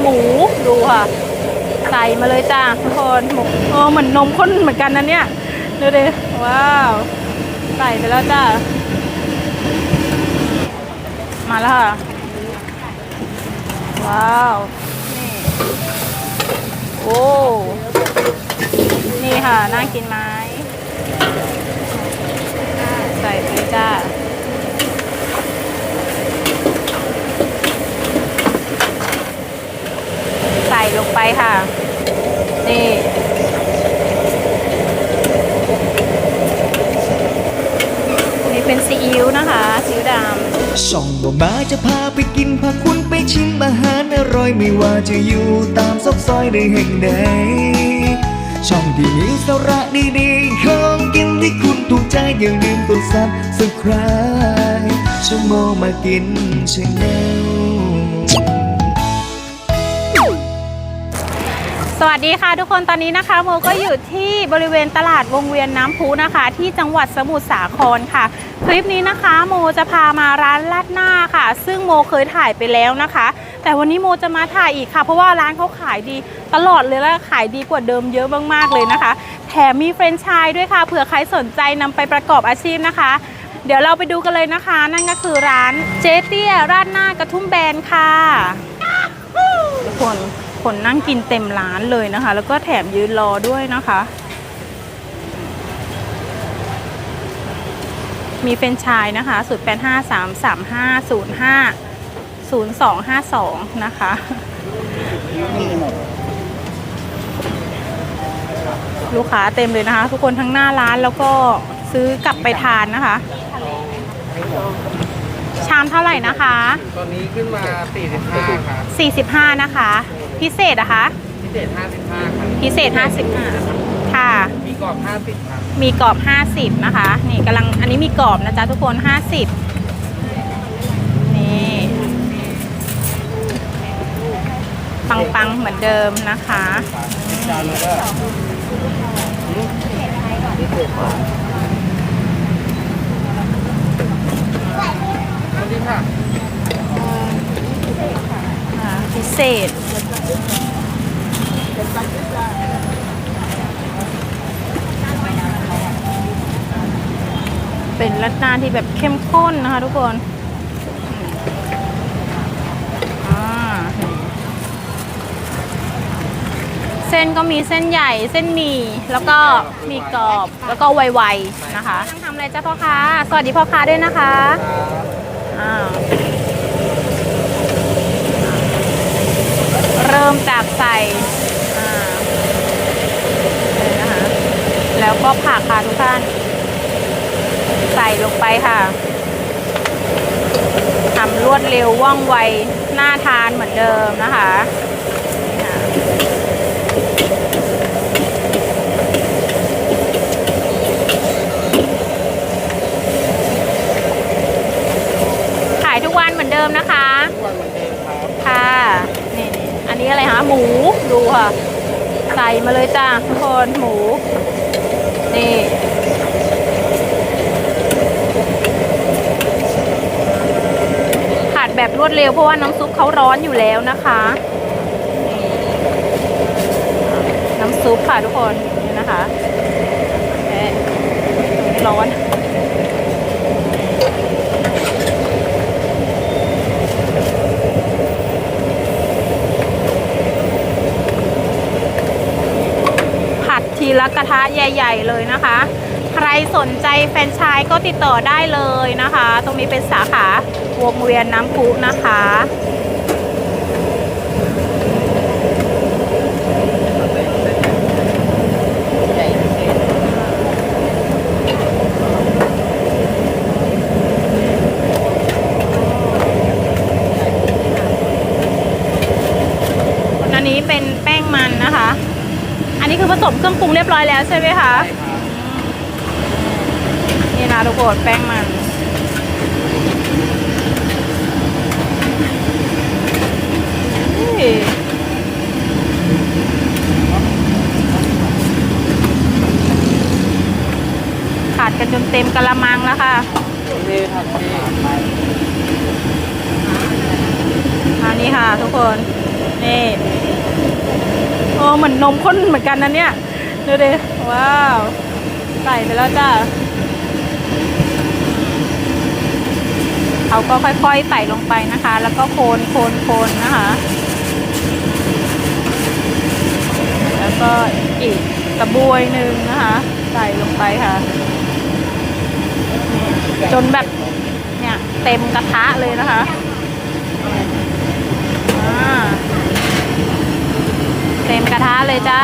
หมูดูค่ะ ใส่มาเลยจ้าทุกคนหมูเออเหมือนนมข้นเหมือนกันนะเนี่ยดูดิว้าว ใส่ไปแล้วจ้ามาแล้วค่ะ ว้าว นี่ โอ้ นี่ค่ะ น่ากินไหมใส่ไปเลยจ้า ใส่ ลงไปค่ะ นี่ นี่เป็นซีอิ๊วนะคะซีอิ๊วดำช่องบ่มาจะพาไปกิน พาคุณไปชิมอาหารอร่อยไม่ว่าจะอยู่ตามซอกซอยใดแห่งใดช่องที่มีสาระดีๆของกินที่คุณถูกใจอย่าลืมกดซับสไคร b e ช่องโมมากินชาแนล สวัสดีค่ะทุกคนตอนนี้นะคะโมก็อยู่ที่บริเวณตลาดวงเวียนน้ำพุนะคะ ที่จังหวัดสมุทรสาครค่ะ คลิปนี้นะคะ โมจะพามาร้านลาดหน้าค่ะ ซึ่งโมเคยถ่ายไปแล้วนะคะ แต่วันนี้โมจะมาถ่ายอีกค่ะ เพราะว่าร้านเขาขายดีตลอดเลยและขายดีกว่าเดิมเยอะมากๆเลยนะคะ แถมมีแฟรนไชส์ด้วยค่ะเผื่อใครสนใจนำไปประกอบอาชีพนะคะ เดี๋ยวเราไปดูกันเลยนะคะ นั่นก็คือร้านเจเตี้ยราดหน้ากระทุ่มแบนค่ะทุกคน คนนั่งกินเต็มร้านเลยนะคะ แล้วก็แถมยืนรอด้วยนะคะ มีเฟรนไชายนะคะ 0 8 5 3 3 5 0 5 0 2 5 2 นะคะลูกค้าเต็มเลยนะคะ ทุกคนทั้งหน้าร้านแล้วก็ซื้อกลับไปทานนะคะ ชามเท่าไหร่นะคะ ตอนนี้ขึ้นมา 45ครับ45 นะคะ พิเศษอะคะ พิเศษ 55ครับพิเศษ 55 ค่ะ มีกรอบ 50ครับมีกรอบ 50 นะคะ นี่กำลังอันนี้มีกรอบนะจ๊ะทุกคน 50 นี่ปังๆ เหมือนเดิมนะคะจานมันก็พิเศษครับสวัสดีค่ะอ่า พิเศษ เป็นรัดหน้าที่แบบเข้มข้นนะคะทุกคนอ่าเส้นก็มีเส้นใหญ่เส้นหมี่แล้วก็มีกรอบแล้วก็ไวๆนะคะทำอะไรจ้าพ่อค้าสวัสดีพ่อค้าด้วยนะคะอ่า ริ่มจากใส่อ่าเลยนะคะแล้วก็ผักค่ะทุกท่าน ใส่ลงไปค่ะทำรวดเร็วว่องไวน่าทานเหมือนเดิมนะคะนี่ค่ะขายทุกวันเหมือนเดิมนะคะ ทุกวันเหมือนเดิมครับ ค่ะ นี่นี่อันนี้อะไรคะหมูดูค่ะ ใส่มาเลยจ้าทุกคนหมู นี่ผัดแบบรวดเร็วเพราะว่าน้ำซุปเขาร้อนอยู่แล้วนะคะน้ำซุปค่ะทุกคนนี่นะคะเอ๊ะร้อน ละกระทะใหญ่ ๆ เลยนะคะ ใครสนใจแฟนชายก็ติดต่อได้เลยนะคะ ตรงนี้เป็นสาขาวงเวียนน้ำพุนะคะ ใหญ่พิเศษ อันนี้เป็นแป้งมันนะคะ อั นนี้คือผสมเครื่องปรุงเรียบร้อยแล้วใช่ไหมคะนี่นะทุกคนแป้งมันนี่ขาดกันจนเต็มกะละมังแล้วค่ะนี่ผักชีอันนี้ค่ะทุกคน นี่ อเหมือนนมข้นเหมือนกันนะเนี่ยดูดิว้าวใส่ไปแล้วจ้าเขาก็ค่อยๆใส่ลงไปนะคะ แล้วก็โคนโคนโคนนะคะ แล้วก็อีกกระบวยหนึ่งนะคะ ใส่ลงไปค่ะ จนแบบเนี่ยเต็มกระทะเลยนะคะอ่า เต็มกระทะเลยจ้า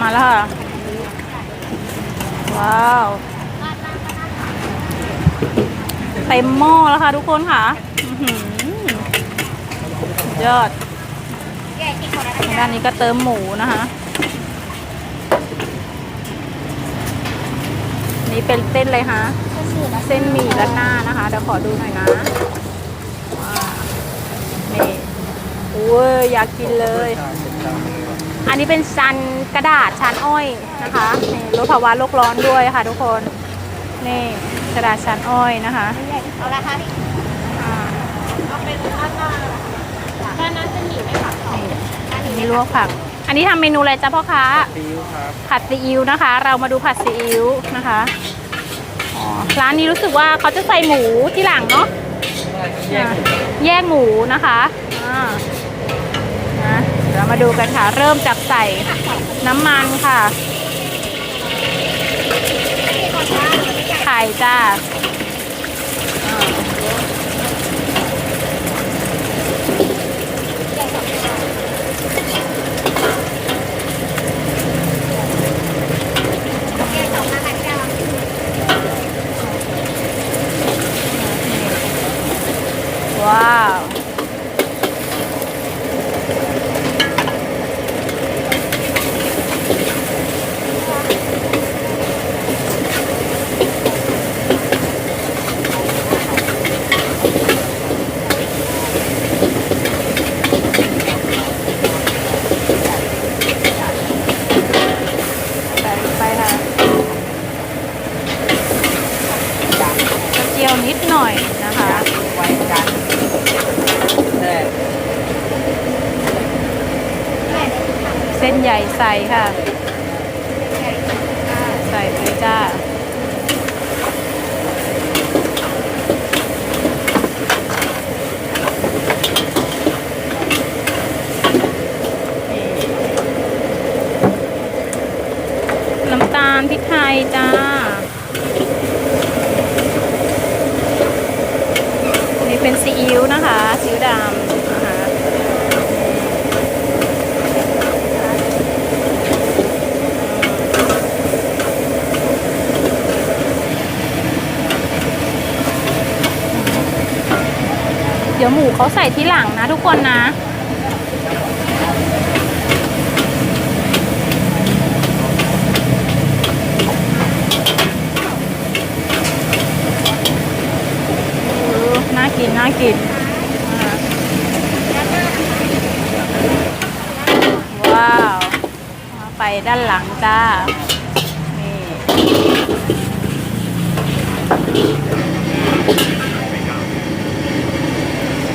มาแล้วค่ะ ว้าว เต็มหม้อแล้วค่ะทุกคนค่ะยอดด้านนี้ก็เติมหมูนะคะ นี่เป็นเส้นเลยฮะ เส้นหมี่และหน้านะคะ เดี๋ยวขอดูหน่อยนะว้าวนี่โอ้ยอยากกินเลย อันนี้เป็นชันกระดาษชันอ้อยนะคะนี่ลดภาวะโลกร้อนด้วยค่ะทุกคน นี่กระดาษชันอ้อยนะคะ เอาละคะพี่อ่าเอาเป็นข้าวหน้าด้านนั้นจะหมี่ไม่ผักสองอันนี้ลวกผัก อันนี้ทำเมนูอะไรจ๊ะพ่อค้า ซีอิ๊วครับผัดซีอิ๊วนะคะ เรามาดูผัดซีอิ๊วนะคะอ๋อ ร้านนี้รู้สึกว่าเขาจะใส่หมูที่หลังเนาะแยกหมูแยกหมูนะคะอ่านะเดี๋ยวเรามาดูกันค่ะ เริ่มจากใส่น้ำมันค่ะ ไข่จ้า ว้าว ใส่ลงไปค่ะกระเจียวนิดหน่อยนะคะ ไว้กันแน่ เส้นใหญ่ใส่ค่ะ ใส่ไปจ้า น้ำตาลพริกไทยจ้า นี่เป็นซีอิ๊วนะคะซีอิ๊วดำนะคะ เดี๋ ยวหมูเขาใส่ที่หลังนะทุกคนนะ น่ากิน น่ากินว้าว มาไปด้านหลังจ้า นี่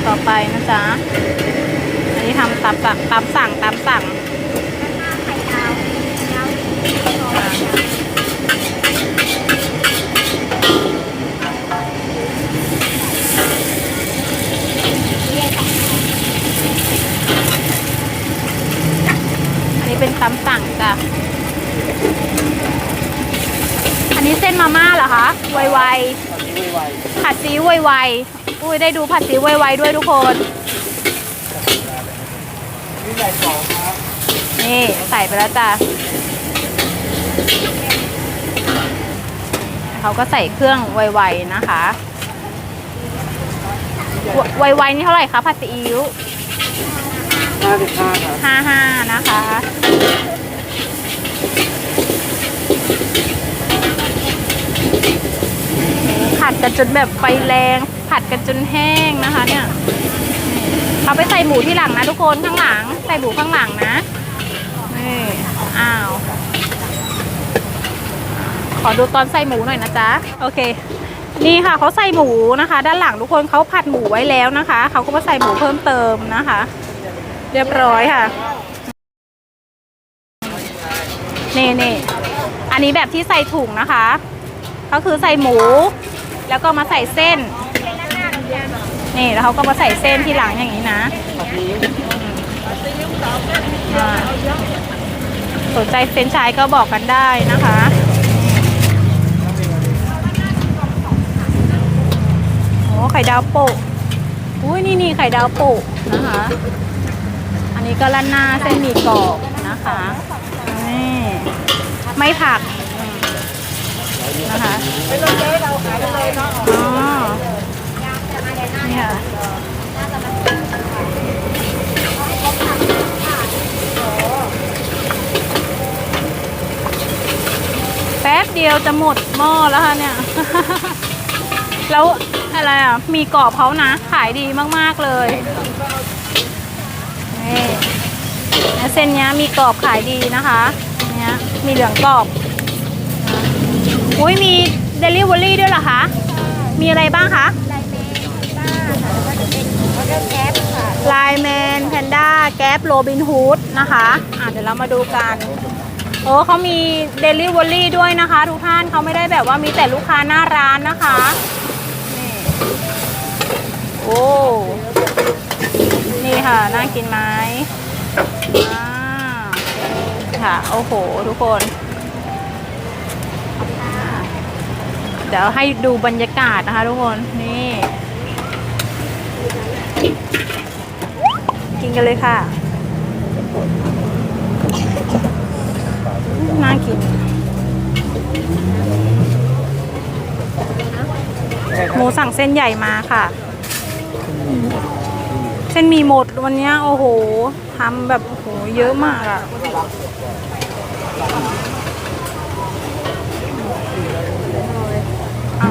ต่อ ไปนะจ๊ะ อันนี้ทำตามสั่งตามสั่งตามสั่งอ่าอันนี้เป็นตามสั่งจ้ะ อันนี้เส้นมาม่าเหรอคะ ไวๆตอนนี้ไวผัดซีอิ๊วไวๆ อุ้ยได้ดูผัดซีวไวๆด้วยทุกคน นี่ใสองครับนี่ใส่ไปแล้วจ้ะเขาก็ใส่เครื่องไวๆนะคะ ไวๆนี่เท่าไหร่คะผัดซีอิ๊วห้าสิบห้าครับห้าห้านะคะ ผัดกันจนแบบไฟแรง ผัดกันจนแห้งนะคะ เนี่ยเอาไปใส่หมูที่หลังนะทุกคนข้างหลัง ใส่หมูข้างหลังนะนี่อ้าวขอดูตอนใส่หมูหน่อยนะจ๊ะโอเค นี่ค่ะเขาใส่หมูนะคะ ด้านหลังทุกคนเขาผัดหมูไว้แล้วนะคะเขาก็มาใส่หมูเพิ่มเติมนะคะ เรียบร้อยค่ะนี่นี่อันนี้แบบที่ใส่ถุงนะคะ ก็คือใส่หมู แล้วก็มาใส่เส้น นี่แล้วเขาก็มาใส่เส้นที่หลังอย่างนี้นะสนใจเฟรนช์ชายก็บอกกันได้นะคะโอ้ไข่ดาวโปะอุ้ยนี่นี่ไข่ดาวโปะนะคะ อันนี้ก็ร้านหน้าเส้นหมี่กรอบนะคะนี่ไม่ผัก นะคะอ๋อเนี่ยแป๊บเดียวจะหมดหม้อแล้วค่ะเนี่ย แล้วอะไรอะ มีกรอบเขานะ ขายดีมากๆเลย นี่เส้นเนี้ยมีกรอบขายดีนะคะ เนี้ยมีเหลืองกรอบ อุ้ยมีเดลิเวอรี่ด้วยเหรอคะ มีอะไรบ้างคะไลแมนแพนด้าแก๊ปโรบินฮูดนะคะอะเดี๋ยวเรามาดูกันโอ้เขามีเดลิเวอรี่ด้วยนะคะทุกท่านเขาไม่ได้แบบว่ามีแต่ลูกค้าหน้าร้านนะคะนี่โอ้นี่ค่ะ น่ากินไหมอ่าค่ะ โอ้โห ทุกคน ดี๋ยวให้ดูบรรยากาศนะคะทุกคน นี่ กินกันเลยค่ะ น่ากิน หมูสั่งเส้นใหญ่มาค่ะ เส้นหมีหมดวันนี้โอ้โหทำแบบโอ้โหเยอะมากอะเอา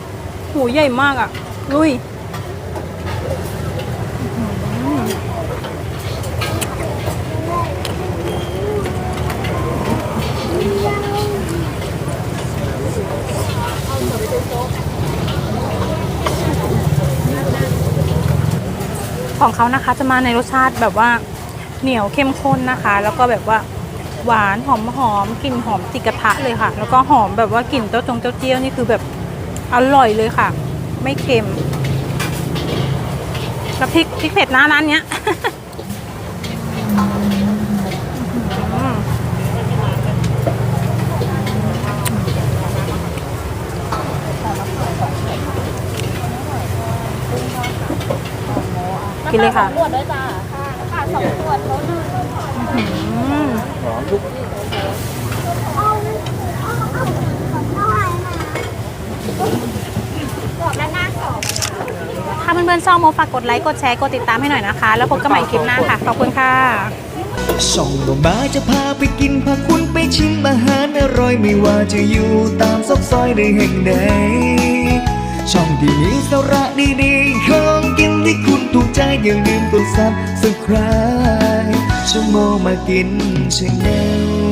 หมูใหญ่มากอะ ลุยของเขานะคะจะมาในรสชาติแบบว่าเหนียวเข้มข้นนะคะ แล้วก็แบบว่าหวานหอมหอมกลิ่นหอมติกระทะเลยค่ะ แล้วก็หอมแบบว่ากลิ่นเต้าจงเจ้าเจี้ยวนี่คือแบบ อร่อยเลยค่ะ ไม่เค็มแล้วพริกพริกเผ็ดนะร้านเนี้ยอืมกินเลยค่ะขวดด้วยจ้าค่ะสองขวดแล้วนึงอืมหอมทุก ขวดละหน้าสอง ถ้า เพื่อนๆชอบโมฝากกดไลค์กดแชร์กดติดตามให้หน่อยนะคะ แล้วพบกันใหม่คลิปหน้าค่ะ ขอบคุณค่ะช่องบ่มาจะพาไปกินพาคุณไปชิมอาหารอร่อยไม่ว่าจะอยู่ตามซอกซอยในแห่งใดช่องที่มีสาระดีๆของกินที่คุณถูกใจอย่าลืมกดซับสไคร b e ช่องโมมากินชาแนล